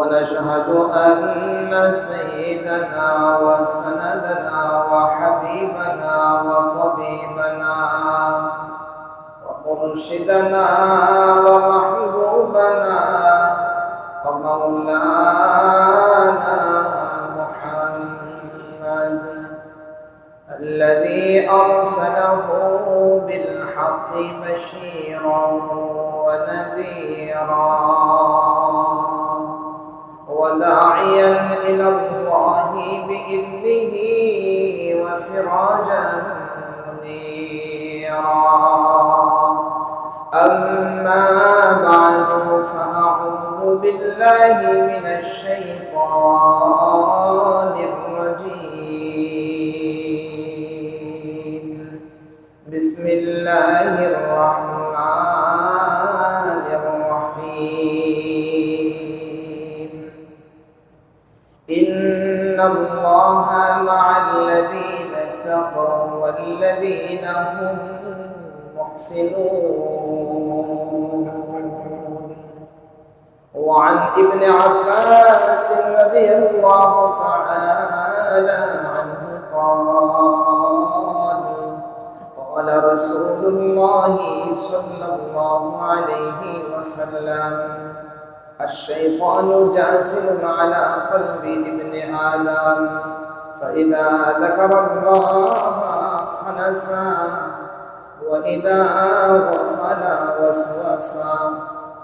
ونشهد أن سيدنا وسندنا وحبيبنا وطبيبنا ومرشدنا ومحبوبنا ومولانا محمد الذي أرسله بالحق بشيرا ونذيرا. بالله من وعن ابن عباس رضي الله تعالى عنه قال قال رسول الله صلى الله عليه وسلم الشيطان جاسم على قلب ابن آدم فإذا ذكر الله خنسا وإذا غفل وسوسا.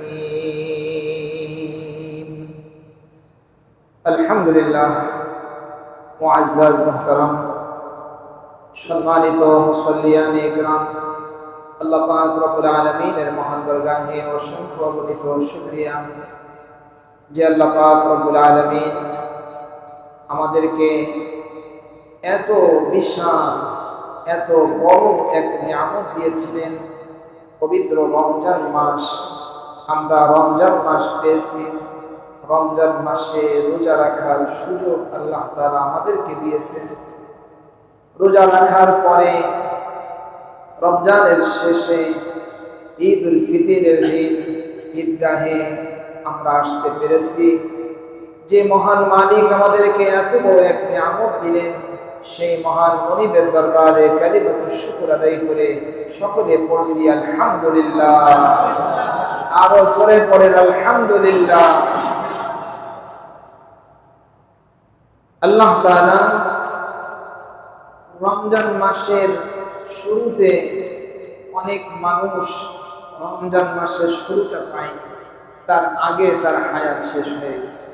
الحكيم الحمد لله معزز محترم সম্মানিত মুসল্লিয়ান ইকরাম আল্লাহ পাক রব্বুল আলামিনের মহান দরগাহে অসংখ্য অগণিত শুকরিয়া যে আল্লাহ পাক রব্বুল আলামিন আমাদেরকে এত বিশাল এত বড় এক নিয়ামত দিয়েছিলেন পবিত্র রমজান মাস আমরা রমজান মাস পেয়েছি। রমজান মাসে রোজা রাখার সুযোগ আল্লাহ তারা আমাদেরকে দিয়েছেন রোজা রাখার পরে রমজানের শেষে ঈদ উল ফিতিরের দিন, ঈদগাহে আমরা আসতে পেরেছি। যে মহান মালিক আমাদেরকে এত বড় এক নিয়ামত দিলেন, সেই মহান মনিবের দরবারে কালিমাতু শুকর আদায় করে সকলে পড়ছি আলহামদুলিল্লাহ। আরও জোরে পড়েন, আলহামদুলিল্লাহ। আল্লাহ রমজান মাসের শুরুতে অনেক মানুষ রমজান মাসের শুরুটা পায়নি। তার আগে তার হায়াত শেষ হয়ে গেছে।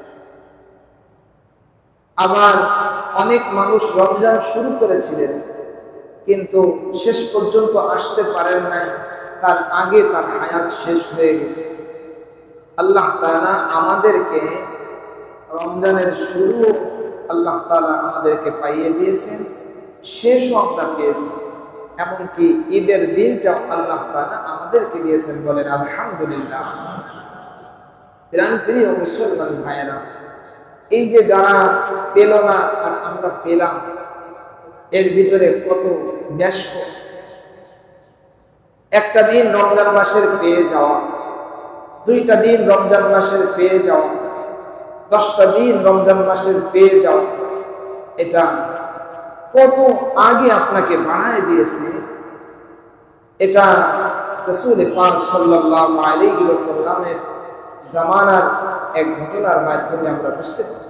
আবার অনেক মানুষ রমজান শুরু করেছিলেন, কিন্তু শেষ পর্যন্ত আসতে পারেন নাই। তার আগে তার হায়াত শেষ হয়ে গেছে। আল্লাহ তাআলা আমাদেরকে রমজানের শুরু আল্লাহ তালা আমাদেরকে পাইয়ে দিয়েছেন শেষও আমরা পেয়েছি। এমনকি ঈদের দিনটাও আল্লাহ তাআলা আমাদেরকে দিয়েছেন বলেন আলহামদুলিল্লাহ। প্রাণ প্রিয় মুসলমান ভাইয়েরা, এই যে যারা পেল না আর আমরা পেলাম, এর ভিতরে কত ব্যস্ত একটা দিন রমজান মাসের পেয়ে যাওয়া, দুইটা দিন রমজান মাসের পেয়ে যাওয়া, দশটা দিন রমজান মাসের পেয়ে যাওয়া। এটা কত আগে আপনাকে বানায় দিয়েছে? এটা রসুল পাক সাল্লাল্লাহু আলাইহি ওয়াসাল্লামের জামানার এক ঘটনার মাধ্যমে আমরা বুঝতে পারি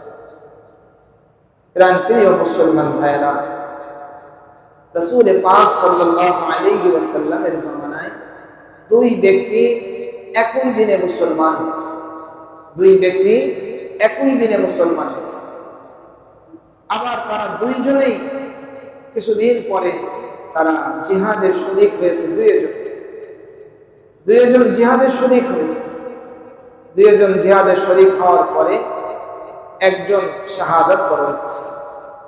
প্রিয় মুসলমান ভাইয়েরা রসুল পাক ওয়াসাল্লামের জামানায় দুই ব্যক্তি একই দিনে মুসলমান দুই ব্যক্তি একই দিনে মুসলমান হয়েছে। আবার তারা দুইজনেই কিছুদিন পরে তারা জিহাদের শরিক হয়েছে, দুইজন। দুইজন জিহাদের শরিক হয়েছে। দুইজন জিহাদের শরিক হওয়ার পরে একজন শাহাদাত বরণ করছে,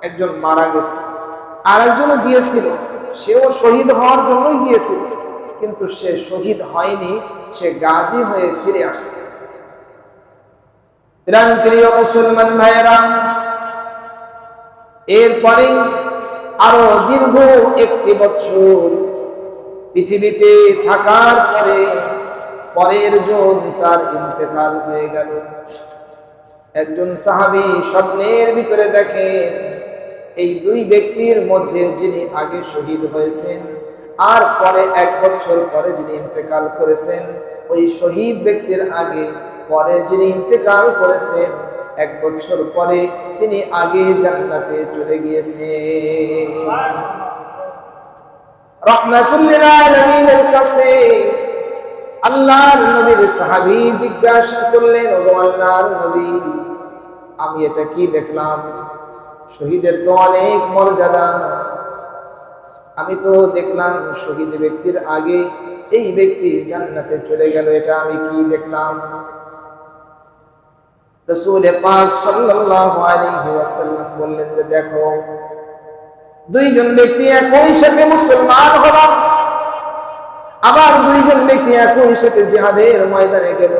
একজন মারা গেছে। আর গিয়েছিল। সেও শহীদ হওয়ার জন্যই গিয়েছিল। কিন্তু সে শহীদ হয়নি, সে গাজী হয়ে ফিরে আসছে। প্রিয় মুসলমান ভাইয়েরা এরপরে আরও দীর্ঘ একটি বছর পৃথিবীতে থাকার পরে পরের জন তার ইন্তেকাল হয়ে গেল। একজন সাহাবী স্বপ্নের ভিতরে দেখেন এই দুই ব্যক্তির মধ্যে যিনি আগে শহীদ হয়েছেন আর পরে এক বছর পরে যিনি ইন্তেকাল করেছেন, ওই শহীদ ব্যক্তির আগে পরে যিনি ইন্তেকাল করেছেন, এক বছর পরে তিনি আগে জান্নাতে চলে গিয়েছেন। আল্লাহর নবীর সাহাবী জিজ্ঞাসা করলেন আল্লাহর নবী, আমি এটা কি দেখলাম? শহীদের তো অনেক মর্যাদা। আমি তো দেখলাম শহীদ ব্যক্তির আগে এই ব্যক্তি জান্নাতে চলে গেল, এটা আমি কি দেখলাম? বললেন দেখো, দুইজন ব্যক্তি একই সাথে মুসলমান হলো, আবার দুইজন ব্যক্তি একই সাথে জিহাদের ময়দানে গেল।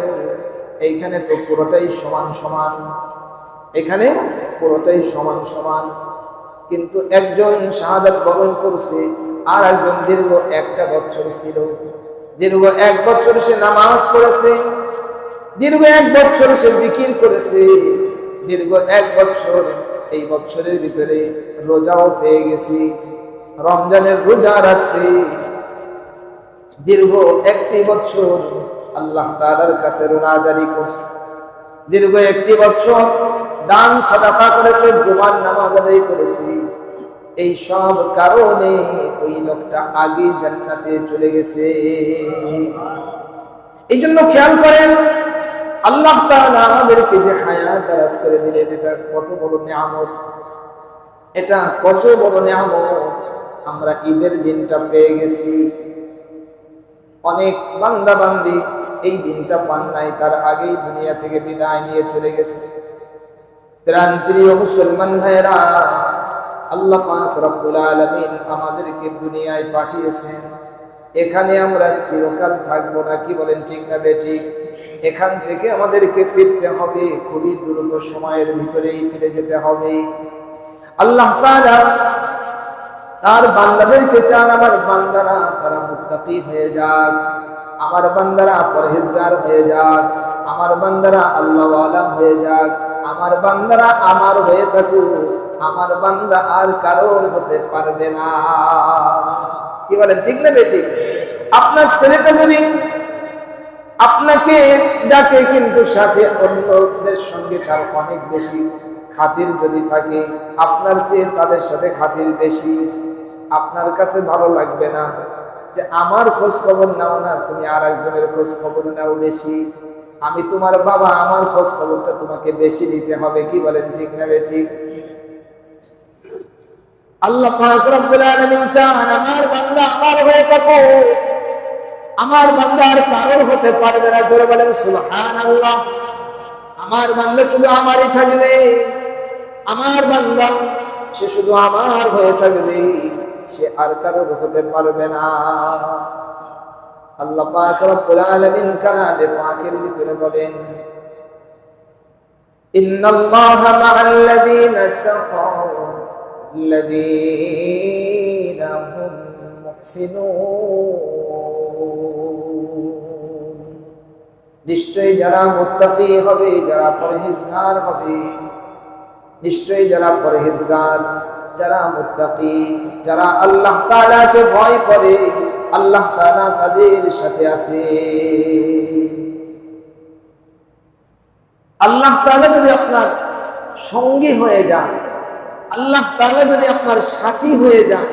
এইখানে তো পুরোটাই সমান সমান। এখানে পুরোটাই সমান সমান। কিন্তু একজন শাহাদাত বরণ করছে, আর একজন দীর্ঘ একটা বছর ছিল। দীর্ঘ এক বছর সে নামাজ পড়েছে, দীর্ঘ এক বছর সে জিকির করেছে, দীর্ঘ এক বছর এই বছরের ভিতরে রোজাও পেয়ে গেছি, রমজানের রোজা রাখছি। দীর্ঘ একটি বছর আল্লাহ তাআলার কাছে রোনা জারি করছে। দীর্ঘ একটি বছর দান সদাফা করেছে, জুমার নামাজ আদায় করেছে। এই সব কারণে ওই লোকটা আগে জান্নাতে চলে গেছে। এই জন্য খেয়াল করেন, আল্লাহ তাআলা আমাদেরকে যে হায়াত দারাজ করে দিলেন, এটা কত বড় নিয়ামত। এটা কত বড় নিয়ামত। আমরা ঈদের দিনটা পেয়ে গেছি। অনেক বান্দা বান্দি এই দিনটা পান নাই, তার আগেই দুনিয়া থেকে বিদায় নিয়ে চলে গেছে। প্রাণ প্রিয় মুসলমান ভাইরা আল্লাহ পাক রব্বুল আলামিন আমাদেরকে দুনিয়ায় পাঠিয়েছেন। এখানে আমরা চিরকাল থাকব না, কি বলেন ঠিক না বেঠিক? এখান থেকে আমাদেরকে ফিরতে হবে, খুবই দ্রুত সময়ের ভিতরেই ফিরে যেতে হবে। আল্লাহ তাআলা তার বান্দাদেরকে চান, আমার বান্দারা তারা মুত্তাকি হয়ে যাক। আমার বান্দারা পরহেজগার হয়ে যাক, আমার বান্দারা আল্লাহওয়ালা হয়ে যাক, আমার বান্দারা আমার হয়ে থাকুক, আমার বান্দা আর কারোর হতে পারবে না। কি বলেন, ঠিক না বেঠিক? আপনার ছেলেটা যদি আপনাকে ডাকে কিন্তু সাথে অন্যদের সঙ্গে তার অনেক বেশি খাতির যদি থাকে, আপনার চেয়ে তাদের সাথে খাতির বেশি, আপনার কাছে ভালো লাগবে না। যে আমার খোঁজ খবর নাও না, তুমি আর একজনের খোঁজ খবর নাও বেশি। আমি তোমার বাবা, আমার খোঁজ খবরটা তোমাকে বেশি নিতে হবে, কি বলেন ঠিক না ঠিক আল্লাহ আমার বান্দা আমার হয়ে থাকো আমার কারোর হতে পারবে না, জোরে বলেন আমার বান্দা শুধু আমারই থাকবে। আমার বান্দা, সে শুধু আমার হয়ে থাকবে। সে আর কারোর হতে পারবে না আল্লাহ পাক রব্বুল আলামিন কালামে পাকের ভিতরে বলেন ইন্নাল্লাহা মা'আল লাযীনা তাকাউ الذين هم محسنون নিশ্চয়ই যারা মুত্তাকি হবে যারা পরহেজগার হবে নিশ্চয়ই যারা পরহেজগার, যারা মুত্তাকি, যারা আল্লাহ তাআলাকে ভয় করে, আল্লাহ তাআলা তাদের সাথে আছে। আল্লাহ তাআলা যদি আপনার সঙ্গী হয়ে যায় আল্লাহ তাআলা যদি আপনার সাথী হয়ে যান,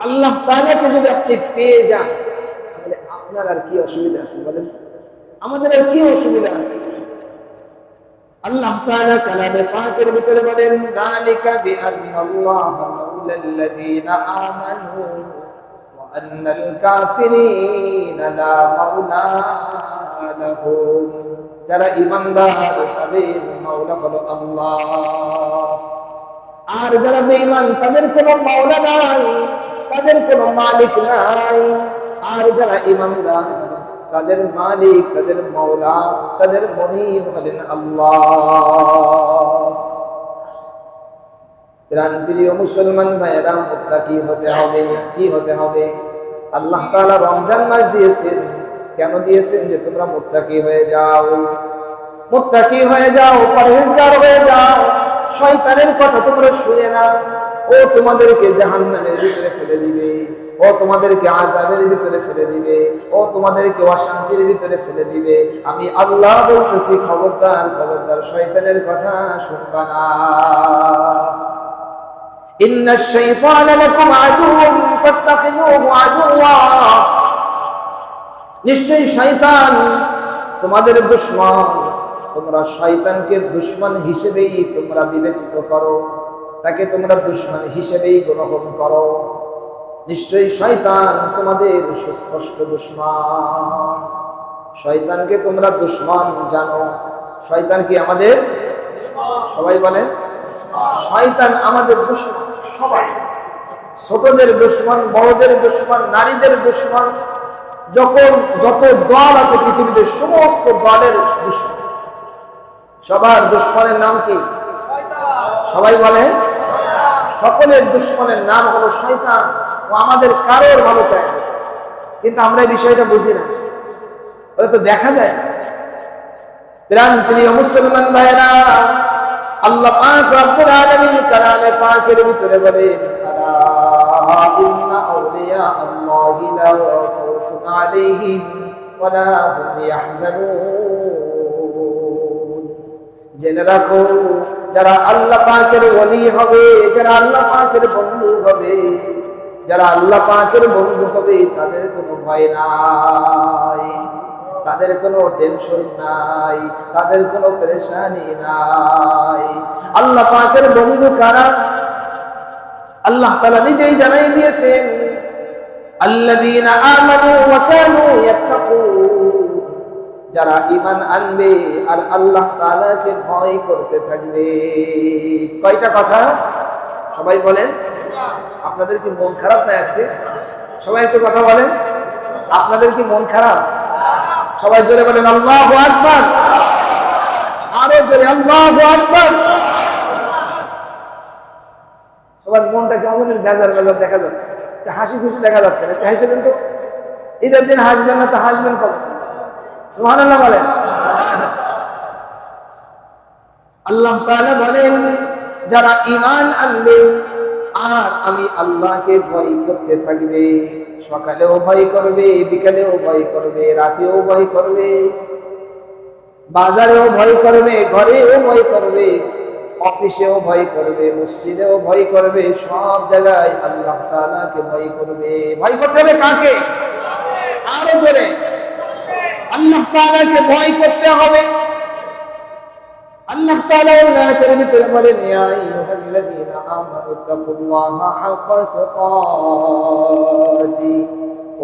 আল্লাহ তাআলাকে যদি আপনি পেয়ে যান, তাহলে আপনার আর কি অসুবিধা আছে বলেন? আমাদের আর কি অসুবিধা আছে? আল্লাহ তাআলা কালামে পাকের ভিতরে বলেন, দালিকা বিআন্নাল্লাহ মাওলাল্লাযীনা আমানু ওয়া আন্নাল কাফিরিনা লা মাওলা লাহুম। যারা ঈমানদার, তাদের মাওলা হলো আল্লাহ। আর যারা বেঈমান, তাদের কোনো মাওলা নাই, তাদের কোনো মালিক নাই। আর যারা ঈমানদার তাদের মালিক, তাদের মাওলা, তাদের মনিব হলেন আল্লাহ। প্রাণ প্রিয় মুসলমান ভাইয়েরা, মুত্তাকি হতে হবে, কি হতে হবে? আল্লাহ তাআলা রমজান মাস দিয়েছেন। কেন দিয়েছেন যে তোমরা মুত্তাকি হয়ে যাও? মুত্তাকি হয়ে যাও, পরহেজগার হয়ে যাও। শয়তানের কথা তোমরা শুনে না ও তোমাদেরকে জাহান্নামের ভিতরে ফেলে দিবে। ও তোমাদেরকে আজাবের ভিতরে ফেলে দিবে ও তোমাদেরকে অশান্তির ভিতরে ফেলে দিবে আমি আল্লাহ বলতেছি খবরদার খবরদার শয়তানের কথা শুনবা না إن الشيطان لكم عدو فاتخذوه عدوا নিশ্চয়ই শয়তান তোমাদের দুশ্মন তোমরা শয়তানকে দুশ্মন হিসেবেই তোমরা বিবেচিত করো তাকে তোমরা দুশ্মন হিসেবেই গ্রহণ করো নিশ্চয়ই শয়তান তোমাদের সুস্পষ্ট দুশ্মন। শয়তানকে তোমরা দুশ্মন জানো। শয়তান কি আমাদের? সবাই বলেন। শয়তান আমাদের সবাই। ছোটদের দুশ্মন, বড়দের দুশ্মন, নারীদের দুশ্মন, যখন যত দল আছে পৃথিবীতে, সমস্ত দলের দুশ্মন। সবার দুশ্মনের নাম কি? সবাই বলেন। সকলের দুশ্মনের নাম হলো শয়তান ও আমাদের কারোর ভালো চায় না। কিন্তু আমরা এই বিষয়টা বুঝি না। ওরা তো দেখা যায় না। প্রাণ প্রিয় মুসলমান ভাইরা আল্লাহ পাক রব্বুল আলামিন কালামে পাকের ভিতরে বলেন, আলা ইন্না আউলিয়া আল্লাহি লা খাউফুন আলাইহিম ওয়ালা হুম ইয়াহজানুন। জেনে রাখো, যারা আল্লাহ পাকের ওলি হবে, যারা আল্লাহ পাকের বন্ধু হবে, যারা আল্লাহ পাকের বন্ধু হবে, তাদের কোনো ভয় নাই, তাদের কোনো টেনশন নাই, তাদের কোনো পরেশানি নাই। আল্লাহ পাকের বন্ধু কারা? আল্লাহ তাআলা নিজেই জানাই দিয়েছেন, আল্লাযীনা আমানু ওয়া কানু ইয়াত্তাকুন। যারা ইমান আনবে আর আল্লাহ তাআলাকে ভয় করতে থাকবে। কয়টা কথা? সবাই বলেন। আপনাদের কি মন খারাপ না আজকে? সবাই একটু কথা বলেন। আপনাদের কি মন খারাপ? সবাই জোরে বলেন, আল্লাহ আকবার আরও জোরে, আল্লাহ আকবার সবার মনটা কেমন বেজার বেজার দেখা যাচ্ছে? হাসি খুশি দেখা যাচ্ছে না? একটু হেসে কিন্তু ঈদের দিন হাসবেন না তো হাসবেন কবে বলেন। আল্লাহ বলেন, যারা ঈমান আনবে, আর আমি আল্লাহকে ভয় করতে থাকবে, সকালেও ভয় করবে, বিকালেও ভয় করবে, রাতেও ভয় করবে, বাজারেও ভয় করবে, ঘরেও ভয় করবে, অফিসেও ভয় করবে, মসজিদেও ভয় করবে, সব জায়গায় আল্লাহ তাআলাকে ভয় করবে। ভয় করতে হবে কাকে? আরও জোরে। আল্লাহ তাআলাকে ভয় করতে হবে। আল্লাহ তাআলা আয়াতের ভিতরে বলেন, ইয়া আইয়ুহাল্লাযীনা আমানু তাকুল্লাহা হাক্কা তুকাতি।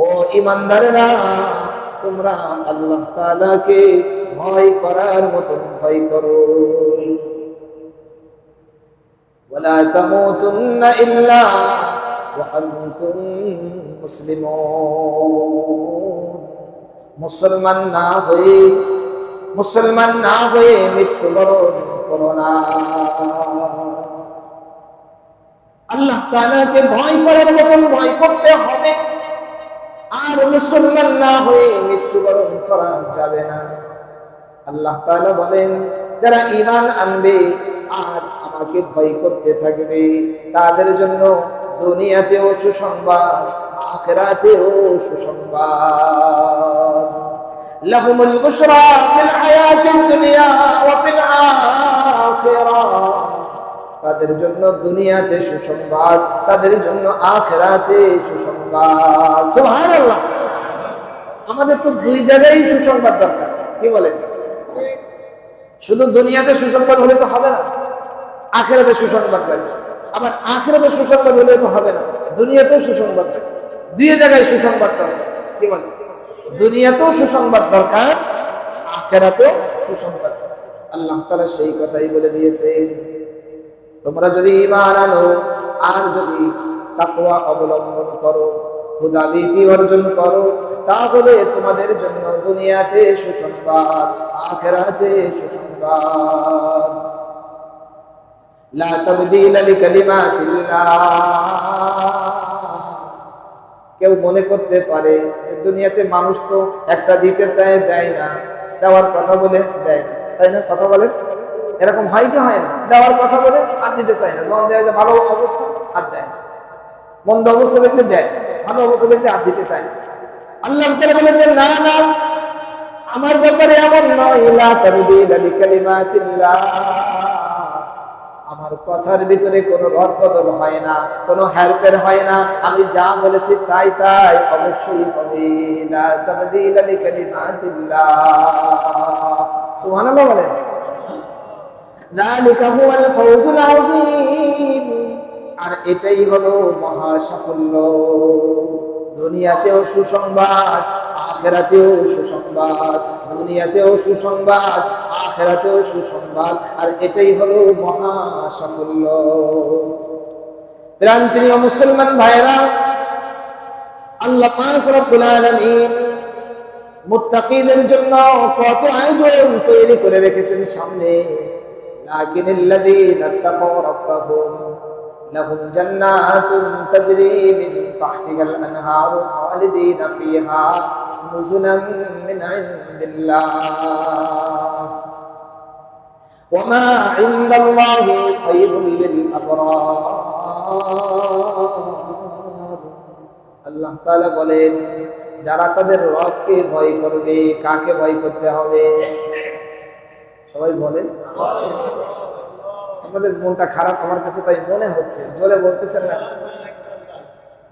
ও ঈমানদারেরা, তোমরা আল্লাহ তাআলাকে ভয় করার মতন ভয় করো। ওয়ালা তামুতুন্না ইল্লা ওয়া আনতুম মুসলিমুন না হয়ে, মুসলমান না হয়ে মৃত্যুবরণ করো না। আল্লাহ তাআলাকে ভয় করার মতন ভয় করতে হবে। আর মুসলমান না হয়ে মৃত্যুবরণ করা যাবে না। আল্লাহ তাআলা বলেন, যারা ঈমান আনবে আর আমাকে ভয় করতে থাকবে, তাদের জন্য দুনিয়াতেও সুসংবাদ, আখেরাতেও সুসংবাদ। বুশরা ফিল হায়াতিদ দুনিয়া ওয়া ফিল আখিরা। তাদের জন্য দুনিয়াতে সুসংবাদ, তাদের জন্য আখেরাতে সুসংবাদ। সুবহানাল্লাহ। আমাদের তো দুই জায়গায় সুসংবাদ দরকার, কি বলেন? শুধু দুনিয়াতে সুসংবাদ হলে তো হবে না, আখেরাতে সুসংবাদ লাগবে আবার আখেরাতে সুসংবাদ হলে তো হবে না, দুনিয়াতেও সুসংবাদ লাগবে দুই জায়গায় সুসংবাদ দরকার, কি বলেন? দুনিয়াতেও সুসংবাদ দরকার, আখেরাতেও সুসংবাদ। আল্লাহ তাআলা সেই কথাই বলে দিয়েছেন। তোমরা যদি ঈমান আনো, আর যদি তাকওয়া অবলম্বন করো খুদাবীতি অর্জন করো, তাহলে তোমাদের জন্য দুনিয়াতে সুসংবাদ, আখেরাতে সুসংবাদ। লা তাবদীলা লিকালিমাতিল্লাহ। কেউ মনে করতে পারে দুনিয়াতে মানুষ তো একটা দিতে চায়, দেয় না। দেওয়ার কথা বলে দেয় না। তাই না? কথা বলে এরকম হয় কি হয় না? দেওয়ার কথা বলে আর দিতে চায় না। যখন দেওয়া যায় ভালো অবস্থা, আর দেয় না। মন্দ অবস্থা দেখলে দেয় ভালো অবস্থা দেখলে আর দিতে চায় না। আল্লাহ বলেন যে, না না, আমার ব্যাপারে এমন নয়। লা তাবদীলা লিকালিমাতিল্লাহ। আমার কথার ভিতরে কোনো রদ বদল হয় না, কোনো হেরফের হয় না। আমি যা বলেছি তাই তাই অবশ্যই হবে। বলেন। আর এটাই হলো মহা সাফল্য। দুনিয়াতেও সুসংবাদ আখেরাতেও সুসংবাদ, দুনিয়াতেও সুসংবাদ, আখেরাতেও সুসংবাদ, আর এটাই হলো মহা সাফল্য প্রাণ প্রিয় মুসলমান ভাইরা আল্লাহ পাক রব্বুল মুত্তাকিদের জন্য কত আয়োজন তৈরি করে রেখেছেন সামনে। লাকিনাল্লাযীনা তাকাউ রাব্বাহুম, লাহুম জান্নাতুন তাজরি মিন نزلا من عند الله وما عند الله خير للأبرار আল্লাহ তাআলা বলেন যারা তাদের রবকে ভয় করবে কাকে ভয় করতে হবে সবাই বলেন আমাদের মনটা খারাপ আমার কাছে তাই মনে হচ্ছে জোরে বলতেছেন না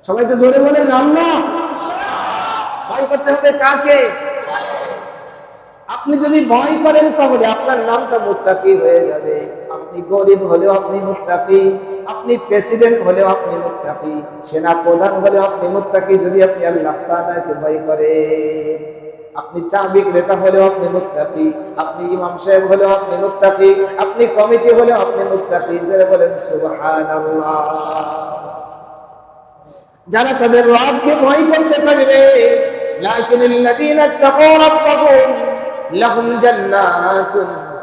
সবাই তো জোরে বলেন আল্লাহ ভয় করতে হবে কাকে? আপনি যদি ভয় করেন তাহলে আপনার নামটা মুত্তাকি হয়ে যাবে। আপনি গরিব হলেও আপনি মুত্তাকি, আপনি প্রেসিডেন্ট হলেও আপনি মুত্তাকি সেনা প্রধান হলেও আপনি মুত্তাকি যদি আপনি আল্লাহ তাআলাকে ভয় করেন। আপনি চা বিক্রেতা হলেও আপনি মুত্তাকি, আপনি ইমাম সাহেব হলেও আপনি মুত্তাকি, আপনি কমিটি হলেও আপনি মুত্তাকি, যারা বলেন সুবহানাল্লাহ। যারা তাদের রবকে ভয় করতে থাকবে লাকিন الذين اتقوا ربهم لهم جنات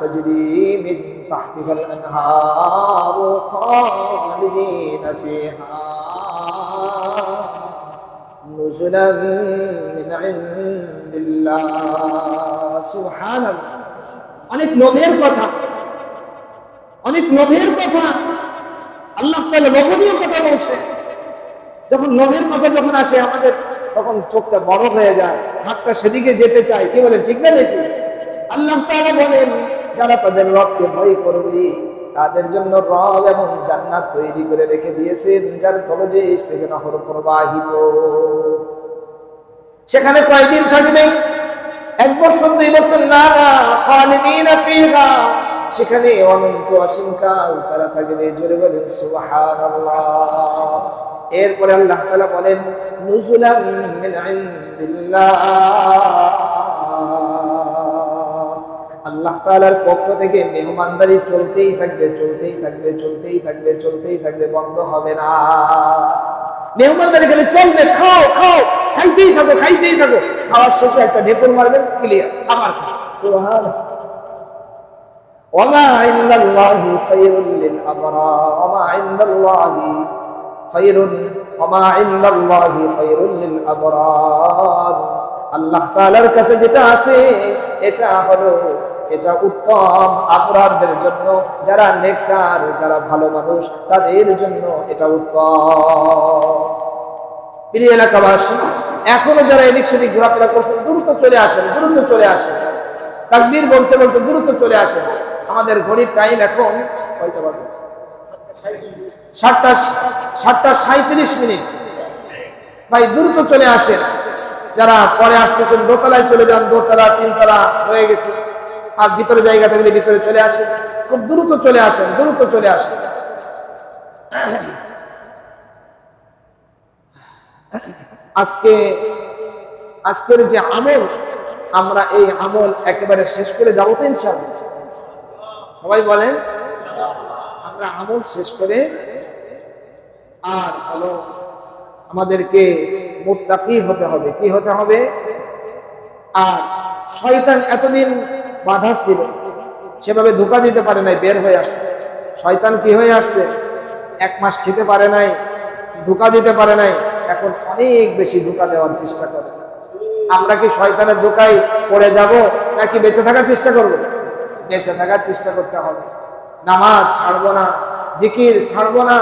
تجري من تحتها الانهار خالدين فيها نزلا من عند الله سبحان الله অনেক লোভের কথা অনেক লোভের কথা আল্লাহ তাআলা লোভনীয় কথা বলছে যখন লোভের কথা যখন আসে আমাদের তখন চোখটা বড় হয়ে যায়, হাতটা সেদিকে যেতে চায়। কি বলেন, ঠিক না বেশি আল্লাহ তাআলা বলেন, যারা তাদের রবকে ভয় করবে, তাদের জন্য রব এবং জান্নাত তৈরি করে রেখে দিয়েছেন, যার তলদেশ থেকে নহর প্রবাহিত। সেখানে কয়দিন থাকবে? এক বছর, দুই বছর? না না, খালিদিন ফিহা। সেখানে অনন্ত অসীমকাল তারা থাকবে। জোরে বলেন, সুবহানাল্লাহ। এরপরে আল্লাহ তাআলা বলেন নুজুলাম মিন ইনদিল্লাহ আল্লাহ তাআলার পক্ষ থেকে মেহমানদারি চলতেই থাকবে চলতেই থাকবে চলতেই থাকবে চলতেই থাকবে বন্ধ হবে না মেহমানদারি খালি চলবে খাও খাও খাইতেই থাকো খাইতেই থাকো খাওয়ার শেষে একটা ঢেকুর মারবেন ক্লিয়ার আবার সুবহান وما عند الله خير للأبرار وما عند الله খায়রুন আল্লাহ কাছে যেটা আছে, এটা হলো, এটা উত্তম জন্য। যারা যারা ভালো মানুষ, তাদের জন্য এটা উত্তম। প্রিয় এলাকাবাসী, এখনও যারা এদিক সেদিক ঘোরাফেরা করছেন, দ্রুত চলে আসেন, দ্রুত চলে আসেন। তাকবীর বলতে বলতে দ্রুত চলে আসেন। আমাদের ঘড়ির টাইম এখন কয়টা বাজে? সাতটা সাতটা সাঁত্রিশ মিনিট। ভাই, দ্রুত চলে আসেন। যারা পরে আসতেছেন, দোতলায় চলে যান। দোতলা, তিনতলা হয়ে গেছে। আর ভিতরে জায়গা থাকলে ভিতরে চলে আসেন। খুব দ্রুত চলে আসেন, দ্রুত চলে আসেন। আজকে, আজকের যে আমল, আমরা এই আমল একেবারে শেষ করে যাব তো ইনশাআল্লাহ। সবাই বলেন আমরা আমল শেষ করে আর হলো আমাদেরকে মুত্তাকি হতে হবে। কি হতে হবে? আর শয়তান এতদিন বাধা ছিল, সেভাবে ধোকা দিতে পারে নাই, বের হয়ে আসছে। শয়তান কি হয়ে আসছে? এক মাস খেতে পারে নাই, ধোকা দিতে পারে নাই, এখন অনেক বেশি ধোকা দেওয়ার চেষ্টা করে। আমরা কি শয়তানের ধোকায় পড়ে যাব, নাকি বেঁচে থাকার চেষ্টা করব? বেঁচে থাকার চেষ্টা করতে হবে। নামাজ ছাড়বো না, জিকির ছাড়বো না,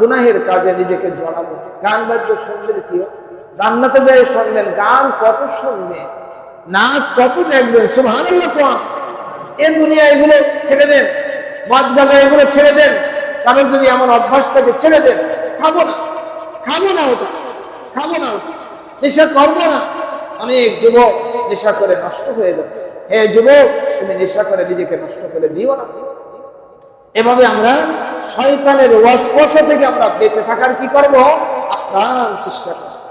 গুনাহের কাজে নিজেকে জড়াবো গান বাদ্য শুনবেন কি জান্নাতে যাই শুনবেন, গান কত শুনবেন, নাচ কত দেখবেন কোয়া। এ দুনিয়া এগুলো ছেড়ে দেন, মদ গাজা এগুলো ছেড়ে দেন কারণ যদি এমন অভ্যাস থাকে ছেড়ে দেন, খাব না খাব না ওটা, খাব না ওটা। নেশা করব না। অনেক যুবক নেশা করে নষ্ট হয়ে যাচ্ছে। হে যুবক, তুমি নেশা করে নিজেকে নষ্ট করে দিও না। এভাবে আমরা শয়তানের ওয়াসওয়াসা থেকে আমরা বেঁচে থাকার কি করব? আপ্রাণ চেষ্টা করব।